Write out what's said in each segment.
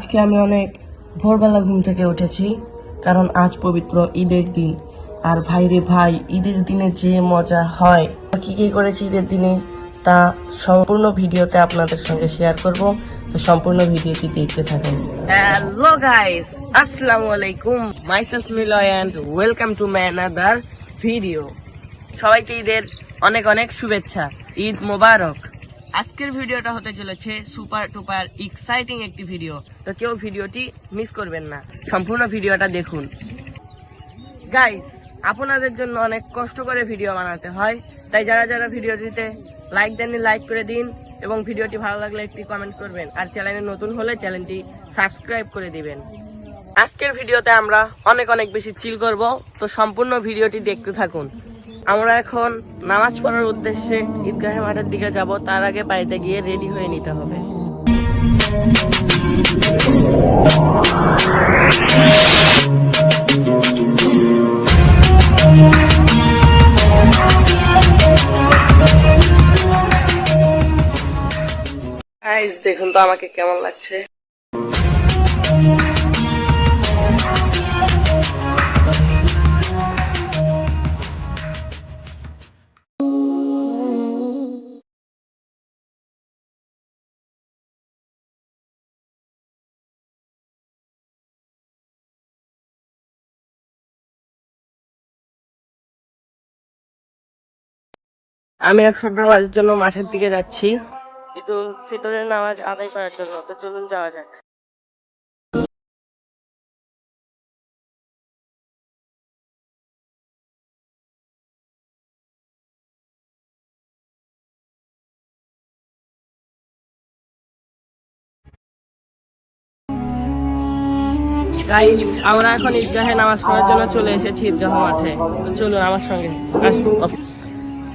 আজকে আমি অনেক ভোরবেলা ঘুম থেকে উঠেছি, কারণ আজ পবিত্র ঈদের দিন। আর ভাই রে ভাই, ঈদের দিনে যে মজা হয় কি কি করেছি ঈদের দিনে তা সম্পূর্ণ ভিডিওতে আপনাদের সঙ্গে শেয়ার করব। তো সম্পূর্ণ ভিডিওটি দেখতে থাকুন। হ্যালো গাইস আসসালামু আলাইকুম। Myself Miloy and welcome to my another video সবাইকে ঈদের অনেক অনেক শুভেচ্ছা। ঈদ মোবারক। আজকের ভিডিওটা হতে চলেছে সুপার টুপার এক্সাইটিং একটি ভিডিও তো কেউ ভিডিওটি মিস করবেন না। সম্পূর্ণ ভিডিওটা দেখুন। গাইস আপনাদের জন্য অনেক কষ্ট করে ভিডিও বানাতে হয়। তাই যারা যারা ভিডিওটিতে লাইক দেননি লাইক করে দিন এবং ভিডিওটি ভালো লাগলে একটি কমেন্ট করবেন। আর চ্যানেলে নতুন হলে চ্যানেলটি সাবস্ক্রাইব করে দিবেন। আজকের ভিডিওতে আমরা অনেক অনেক বেশি চিল করব। তো সম্পূর্ণ ভিডিওটি দেখতে থাকুন। আমরা এখন নামাজ পড়ার উদ্দেশ্যে ঈদগাহ মাঠের দিকে যাব, তার আগে বাড়িতে গিয়ে রেডি হয়ে নিতে হবে। দেখুন তো আমাকে কেমন লাগছে। আমি এখন নামাজের জন্য মাঠের দিকে যাচ্ছি। কিন্তু ফিতরের নামাজ আদায় করার জন্য তো চলুন যাওয়া যাক। Guys, আমরা এখন ঈদগাহে নামাজ পড়ার জন্য চলে এসেছি ঈদগাহ মাঠে। তো চলুন আমার সঙ্গে আসুন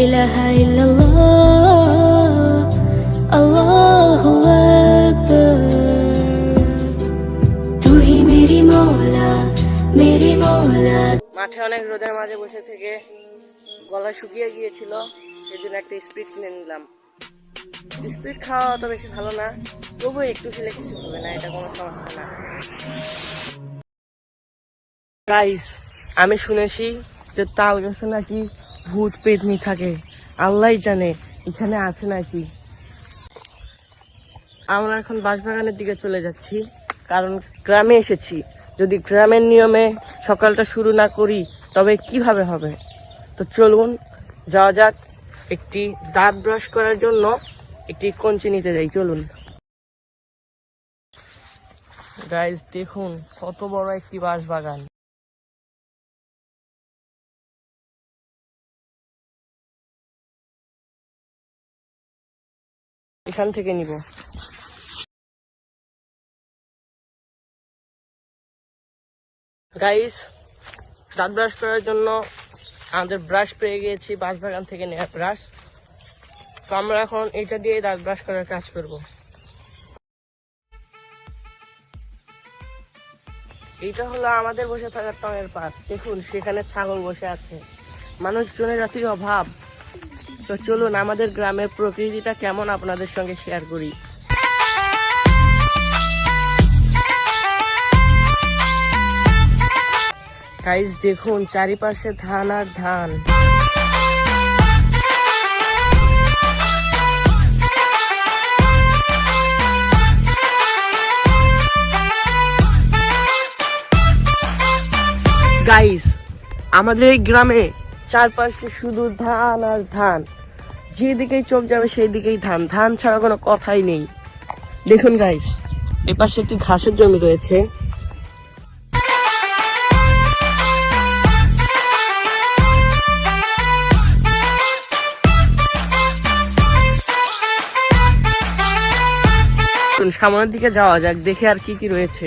ইলাহা ইল্লাল্লাহ আল্লাহু আকবার তুহি মেরি মওলা মেরি মওলা মাঠে অনেক রোদের মাঝে বসে থেকে গলা শুকিয়ে গিয়েছিল সেজন্য একটা স্পিড কিনে নিলাম। স্পিড খাওয়া অত বেশি ভালো না, তবুও একটু খেলে কিছু হবে না, এটা কোনো সমস্যা না। আমি শুনেছি যে তাল গাছে নাকি ভূত পেতনি থাকে। আল্লাহ জানে, এখানে আছে নাকি। আমরা এখন বাঁশবাগানের দিকে চলে যাচ্ছি, কারণ গ্রামে এসেছি। যদি গ্রামের নিয়মে সকালটা শুরু না করি, তবে কীভাবে হবে? তো চলুন, যাওয়া যাক একটি দাঁত ব্রাশ করার জন্য, একটি কঞ্চি নিতে যাই, চলুন। গাইজ দেখুন, কত বড় একটি বাঁশ বাগান এখান থেকে নিব। গাইস দাঁত ব্রাশ করার জন্য আমাদের ব্রাশ পেয়ে গিয়েছি বাস বাঁশবাগান থেকে নেওয়া ব্রাশ তো আমরা এখন এটা দিয়ে দাঁত ব্রাশ করার কাজ করব। এইটা হলো আমাদের বসে থাকার টঙের পাত। দেখুন, সেখানে ছাগল বসে আছে। মানুষজনের অতি অভাব। তো চলুন আমাদের গ্রামের প্রকৃতিটা কেমন আপনাদের সঙ্গে শেয়ার করি। গাইজ দেখুন, চারিপাশে ধান আর ধান। গাইস আমাদের এই গ্রামে চারপাশে শুধু ধান আর ধান। যেদিকেই চোখ যাবে সেই দিকেই ধান। ধান ছাড়া কোনো কথাই নেই। দেখুন গাইস এ পাশে একটি ঘাসের জমি রয়েছে। সামনের দিকে যাওয়া যাক, দেখে আর কি কি রয়েছে।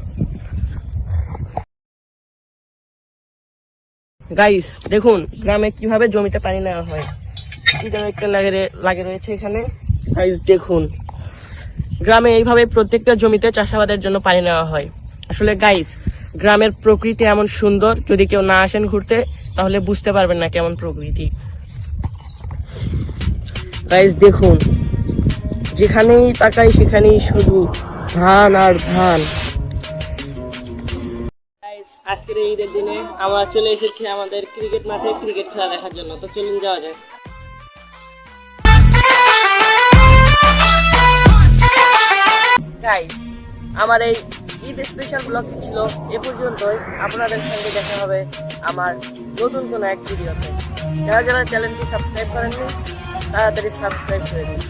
গাইস দেখুন, গ্রামে কীভাবে জমিতে পানি নেওয়া হয়। কি যেন একটা লাগে রয়েছে এখানে। গাইস দেখুন, গ্রামে এইভাবে প্রত্যেকটা জমিতে চাষাবাদের জন্য পানি নেওয়া হয়। আসলে গাইস গ্রামের প্রকৃতি এমন সুন্দর, যদি কেউ না আসেন ঘুরতে, তাহলে বুঝতে পারবেন না কেমন প্রকৃতি। গাইস দেখুন, যেখানেই তাকাই সেখানেই শুধু ধান আর ধান। আজকের এই ঈদের দিনে আমরা চলে এসেছি আমাদের ক্রিকেট মাঠে ক্রিকেট খেলা দেখার জন্য। তো চলুন যাওয়া যায় গাইস আমার এই ঈদ স্পেশাল ব্লগটি ছিল এ পর্যন্তই। আপনাদের সঙ্গে দেখা হবে আমার নতুন কোনো এক ভিডিওতে। যারা যারা চ্যানেলটি সাবস্ক্রাইব করেননি, তাড়াতাড়ি সাবস্ক্রাইব করে দিন।